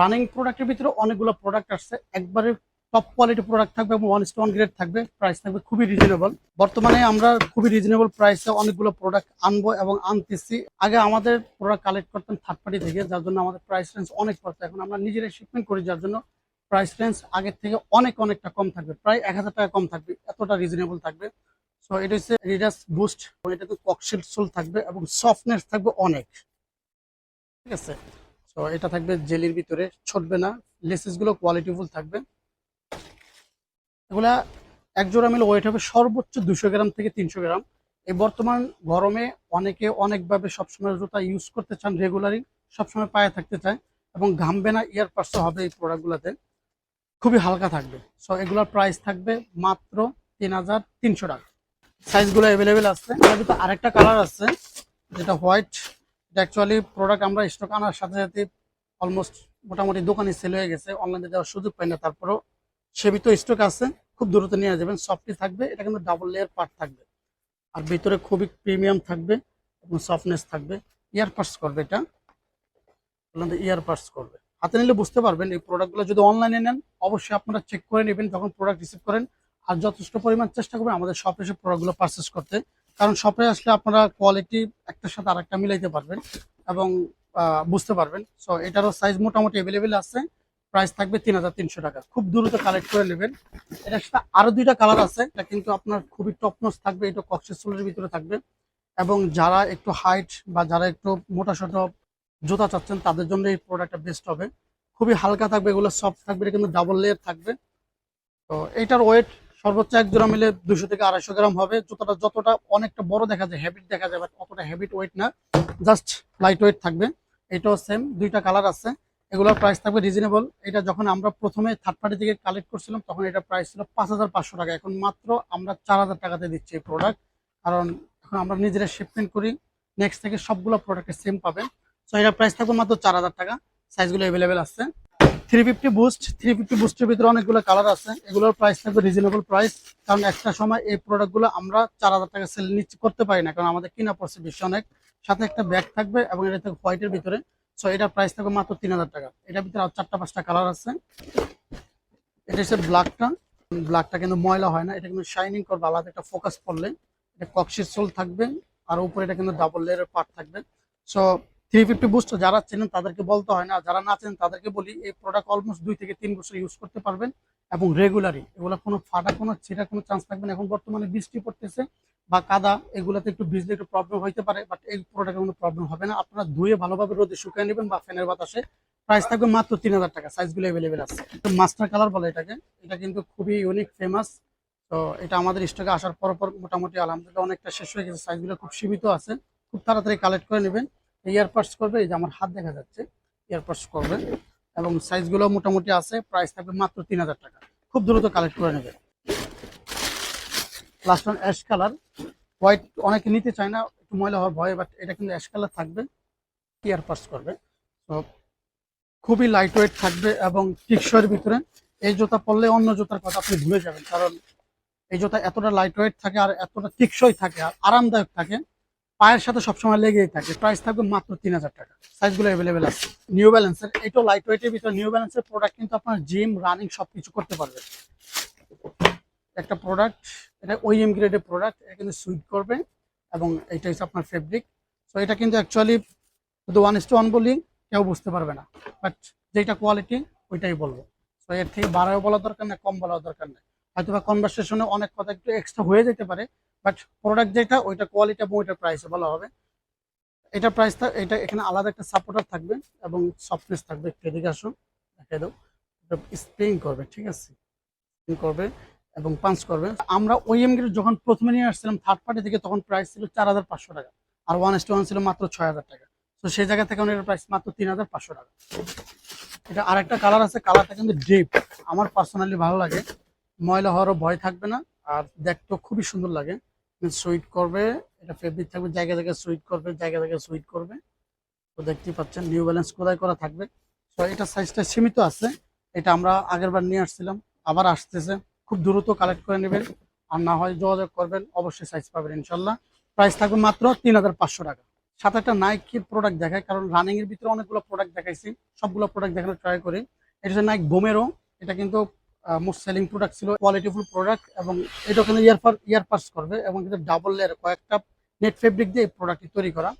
Running প্রোডাক্টের ভিতরে অনেকগুলো প্রোডাক্ট আসছে। একবারে টপ কোয়ালিটি প্রোডাক্ট থাকবে এবং ওয়ান স্টোন গ্রেড থাকবে। প্রাইস থাকবে খুবই রিজনেবল বর্তমানে আমরা খুবই রিজনেবল প্রাইসে অনেকগুলো প্রোডাক্ট আনব এবং আনতেছি। আগে আমাদের প্রোডাক্ট কালেক্ট করতাম থার্ড পার্টি থেকে, যার জন্য আমাদের প্রাইস রেঞ্জ অনেক পড়তো এখন আমরা নিজেরাই শিপমেন্ট করি, যার জন্য প্রাইস রেঞ্জ আগের থেকে অনেক, অনেকটা কম থাকবে। প্রায় এক হাজার টাকা কম থাকবে, এতটা রিজনেবল থাকবে। সো এটা হচ্ছে রিডাস বুস্ট এটাতে ককশিল সোল থাকবে এবং সফটনেস থাকবে অনেক। ঠিক আছে? তো এটা থাকবে জেলির ভিতরে, ছটবে না লেসেসগুলো কোয়ালিটিফুল থাকবে। এগুলা এক জোড়া মিলে ওয়েট হবে সর্বোচ্চ দুশো গ্রাম থেকে তিনশো গ্রাম। এই বর্তমান গরমে অনেকে অনেকভাবে সবসময় জুতা ইউজ করতে চান রেগুলারই সবসময় পায়ে থাকতে চায় এবং ঘামবে না ইয়ার পার্সও হবে এই প্রোডাক্টগুলোতে খুবই হালকা থাকবে। সো এগুলোর প্রাইস থাকবে মাত্র তিন হাজার তিনশো টাকা। সাইজগুলো অ্যাভেলেবেল আছে। আরেকটা কালার আছে, যেটা হোয়াইট অ্যাকচুয়ালি প্রোডাক্ট আমরা স্টক আনার সাথে সাথে অলমোস্ট মোটামুটি দোকানে সেল হয়ে গেছে। অনলাইনে দেওয়ার সুযোগ পাই না, তারপরেও ভিতরে স্টক আছে। খুব দ্রুত নিয়ে যাবেন সফটই থাকবে। এটা কিন্তু ডাবল লেয়ার পার্ট থাকবে। আর ভিতরে খুবই প্রিমিয়াম থাকবে এবং সফটনেস থাকবে। ইয়ার পার্টস করবে এটা। আপনাদের ইয়ার পার্টস করবে। হাতে নিলে বুঝতে পারবেন, এই প্রোডাক্টগুলো যদি অনলাইনে নেন, অবশ্যই আপনারা চেক করে নেবেন তখন প্রোডাক্ট রিসিভ করেন। আর যথেষ্ট পরিমাণ চেষ্টা করবেন আমাদের শপে এসে প্রোডাক্টগুলো পারচেস করতে। কারণ শপে আসলে আপনারা কোয়ালিটি একটার সাথে আরেকটা মিলাইতে পারবেন এবং বুঝতে পারবেন। সো এটারও সাইজ মোটামুটি অ্যাভেলেবেল আছে। প্রাইস থাকবে তিন হাজার তিনশো টাকা। খুব দ্রুত কালেক্ট করে নেবেন। এটার সাথে আরও দুইটা কালার আছে। এটা কিন্তু আপনার খুবই টপনস থাকবে। এটা কক্সেস সোলের ভিতরে থাকবে। এবং যারা একটু হাইট বা যারা একটু মোটা সোটা জুতা চাচ্ছেন, তাদের জন্য এই প্রোডাক্টটা বেস্ট হবে। খুবই হালকা থাকবে, এগুলো সফট থাকবে। এটা কিন্তু ডাবল লেয়ার থাকবে। তো এইটার ওয়েট সর্বোচ্চ এক জোড়া মিলে দুশো থেকে আড়াইশো গ্রাম হবে। জুতাটা যতটা অনেকটা বড় দেখা যায় হ্যাবিট দেখা যায় বাট অতটা হ্যাবিট ওয়েট না। জাস্ট লাইট ওয়েট থাকবে। এটাও সেম দুইটা কালার আছে। এগুলোর প্রাইস থাকবে রিজনেবল এটা যখন আমরা প্রথমে থার্ড পার্টি থেকে কালেক্ট করছিলাম, তখন এটা প্রাইস ছিল পাঁচ হাজার পাঁচশো টাকা। এখন মাত্র আমরা চার হাজার টাকাতে দিচ্ছি এই প্রোডাক্ট কারণ এখন আমরা নিজেরা শিপমেন্ট করি নেক্সট থেকে সবগুলো প্রোডাক্টের সেম পাবেন। সো এটা প্রাইস থাকবে মাত্র চার হাজার টাকা। সাইজগুলো অ্যাভেলেবেল আছে। Three fifty boost three fifty বুস্টের ভিতরে অনেকগুলো কালার আছে। এগুলোর প্রাইস থাকবে রিজনেবল প্রাইস কারণ একটা সময় এই প্রোডাক্টগুলো আমরা চার হাজার টাকা সেল নিচ্ছে করতে পারি না, কারণ আমাদের কিনা পড়ছে বেশি অনেক। সাথে একটা ব্যাগ থাকবে এবং এটা থাকবে হোয়াইটের ভিতরে। সো এটার প্রাইস থাকবে মাত্র তিন হাজার টাকা। এটার ভিতরে আর চারটা পাঁচটা কালার আছে। এটা হচ্ছে ব্ল্যাকটা ব্ল্যাকটা কিন্তু ময়লা হয় না, এটা কিন্তু শাইনিং করবে, আলাদা একটা ফোকাস পড়লে। এটা কক্সির সোল থাকবে, আর উপরে এটা কিন্তু ডাবল লেয়ারের পার্ট থাকবে। সো থ্রি ফিফটি বুস্ট যারা চেনেন তাদেরকে বলতে হয় না। যারা না চেনেন তাদেরকে বলি, এই প্রোডাক্ট অলমোস্ট দুই থেকে তিন বছর ইউজ করতে পারবেন এবং রেগুলারই এগুলো কোনো ফাটা, কোনো ছেঁড়া, কোনো চান্স থাকবে না। এখন বর্তমানে বৃষ্টি পড়তেছে বা কাদা, এগুলোতে একটু ভিজলে একটু প্রবলেম হইতে পারে বাট এই প্রোডাক্টে কোনো প্রবলেম হবে না। আপনারা ধুয়ে ভালোভাবে রোদে শুকিয়ে নেবেন বা ফ্যানের বাতাসে। প্রাইস থাকবে মাত্র তিন হাজার টাকা সাইজগুলো অ্যাভেলেবেল আছে। মাস্টার কালার বলে এটাকে। এটা কিন্তু খুবই ইউনিক ফেমাস তো এটা আমাদের স্টকে আসার পর পর মোটামুটি আলহামদুলিল্লাহ অনেকটা শেষ হয়ে গেছে। সাইজগুলো খুব সীমিত আছে। খুব তাড়াতাড়ি কালেক্ট করে নেবেন। ইয়ারপাডস করবে, এই যে আমার হাত দেখা যাচ্ছে ইয়ারপাডস করবে এবং সাইজগুলো মোটামুটি আছে প্রাইস থাকবে মাত্র তিন হাজার টাকা। খুব দ্রুত কালেক্ট করে নেবে। Last one ash colour white অনেকে নিতে চায় না, একটু ময়লা হওয়ার ভয় বাট এটা কিন্তু অ্যাশ কালার থাকবে ইয়ারপাডস করবে। তো খুবই লাইট ওয়েট থাকবে এবং টিকসয়ের ভিতরে এই জুতা পরলে অন্য জুতার কথা আপনি ভুলে যাবেন, কারণ এই জুতা এতটা লাইট ওয়েট থাকে আর এতটা টিকসই থাকে, আর আরামদায়ক থাকে পায়ের সাথে সবসময় লেগেই থাকে। প্রাইস থাকবে মাত্র তিন হাজার টাকা। সাইজগুলো অ্যাভেলেবেল আছে। নিউ ব্যালেন্সের এটাও লাইট ওয়েটের ভিতরে নিউ ব্যালেন্সের প্রোডাক্ট কিন্তু আপনার জিম রানিং সবকিছু করতে পারবে। একটা প্রোডাক্ট এটা ওইএম গ্রেডের প্রোডাক্ট এটা কিন্তু সুইট করবে এবং এটা হচ্ছে আপনার ফেব্রিক তো এটা কিন্তু অ্যাকচুয়ালি শুধু ওয়ান ইস টু ওয়ান বলি, কেউ বুঝতে পারবে না। বাট যেটা কোয়ালিটি ওইটাই বলব। তো এর থেকে বাড়াও বলার দরকার নেই, কম বলার দরকার নেই। হয়তো বা কনভারসেশনে অনেক কথা একটু এক্সট্রা হয়ে যেতে পারে বাট প্রোডাক্ট যেটা, ওইটা কোয়ালিটি এবং ওইটার প্রাইসে বলা হবে। এটা প্রাইস এটা এখানে আলাদা একটা সাপোর্টার থাকবে এবং সফটনেস থাকবে। একটু এদিকে আসো দেখাই দাও। স্প্রিং করবে, ঠিক আছে? স্প্রিং করবে এবং পাঞ্চ করবে। আমরা ওইএম গ্রেড যখন প্রথমে নিয়ে আসছিলাম থার্ড পার্টি থেকে, তখন প্রাইস ছিল চার হাজার পাঁচশো টাকা। আর ওয়ান এস ওয়ান ছিল মাত্র ছয় হাজার টাকা। তো সেই জায়গা থেকে এটার প্রাইস মাত্র তিন হাজার পাঁচশো টাকা। এটা আরেকটা কালার আছে কালারটা কিন্তু ডিপ আমার পার্সোনালি ভালো লাগে। ময়লা হওয়ারও ভয় থাকবে না, আর দেখতেও খুবই সুন্দর লাগে। সুইট করবে, এটা ফেব্রিক থাকবে, জায়গা জায়গায় সুইট করবে, জায়গা জায়গায় সুইট করবে। তো দেখতেই পাচ্ছেন নিউ ব্যালেন্স কোথায় করা থাকবে? তো এটা সাইজটা সীমিত আছে, এটা আমরা আগের বার নিয়ে আসছিলাম, আবার আসতেছে। খুব দ্রুত কালেক্ট করে নেবেন, আর না হয় যোগাযোগ করবেন, অবশ্যই সাইজ পাবেন ইনশাল্লাহ প্রাইস থাকবে মাত্র তিন হাজার পাঁচশো টাকা। সাথে একটা নাইকের প্রোডাক্ট দেখায়, কারণ রানিং এর ভিতরে অনেকগুলো প্রোডাক্ট দেখাইছি, সবগুলো প্রোডাক্ট দেখানোর ট্রাই করি। এটা হচ্ছে নাইক বোমেরো এটা কিন্তু মোস্ট সেলিং প্রোডাক্ট ছিল কোয়ালিটিফুল প্রোডাক্ট এবং এটা ওখানে ইয়ার ইয়ার পাস করবে এবং ডাবল লেয়ার কয়েকটা নেট ফেব্রিক দিয়ে এই প্রোডাক্টটি তৈরি করা।